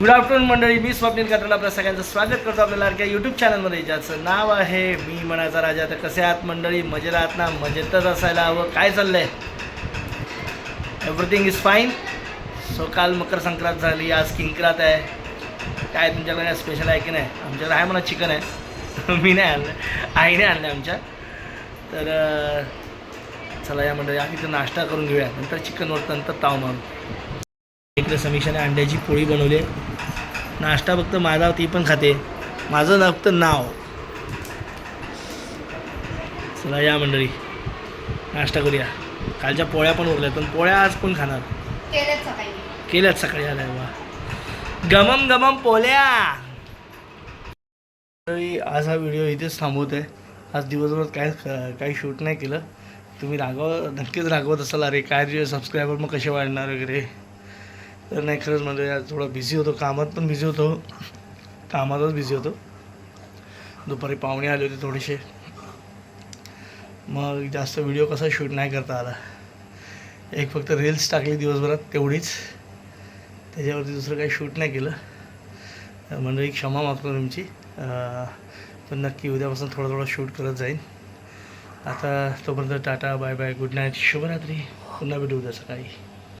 Good afternoon मंडळी. मी स्वप्नील कात्रेला आपल्या सगळ्यांचं स्वागत करतो आपल्याला अर्क्या यूट्यूब चॅनलमध्ये ज्याचं नाव आहे मी मनाचा राजा. तर कसे आहात मंडळी? मजेला आहात ना? मजेतच असायला हवं. काय चाललंय? एव्हरीथिंग इज फाईन सो काल मकर संक्रांत झाली. आज किंक्रात आहे. काय तुमच्याकडे काय स्पेशल आहे की नाही? आमच्याकडे आहे म्हणा चिकन आहे. मी नाही आणलं. आईने आणलं आमच्या. तर चला या मंडळी. आम्ही तर नाश्ता करून घेऊया. नंतर चिकनवर नंतर ताव मारू. इकडे समीक्षाने अंड्याची पोळी बनवली. आहे नाश्ता फक्त माझा ती पण खाते. माझं ना फक्त नाव. चला या मंडळी. नाश्ता करूया. कालच्या पोळ्या पण उरल्या पण पोळ्या आज कोण खाणार? केलेच सकाळी. केल्यात सकाळी आल्या वा. गमम गमम पोल्या मंडळी, आज हा व्हिडिओ इथेच थांबवत आहे आज दिवसभर काय काही शूट नाही केलं. तुम्ही रागव नक्कीच रागवत असाल. अरे काय सबस्क्रायबर मग कसे वाढणार वगैरे? तर नाही खरंच म्हणजे आज थोडा बिझी होतो. कामात पण बिझी होतो. कामातच बिझी होतो. दुपारी पाहुणे आले होते थोडेसे. मग जास्त व्हिडिओ कसा शूट नाही करता आला. एक फक्त रील्स टाकली दिवसभरात तेवढीच. त्याच्यावरती दुसरं काही शूट नाही केलं. म्हणजे मंडळी क्षमा मागतो तुमची. पण नक्की उद्यापासून थोडं थोडं शूट करत जाईन. आता तोपर्यंत tata bye bye good night शुभरात्री. पुन्हा भेटू उद्या सकाळी.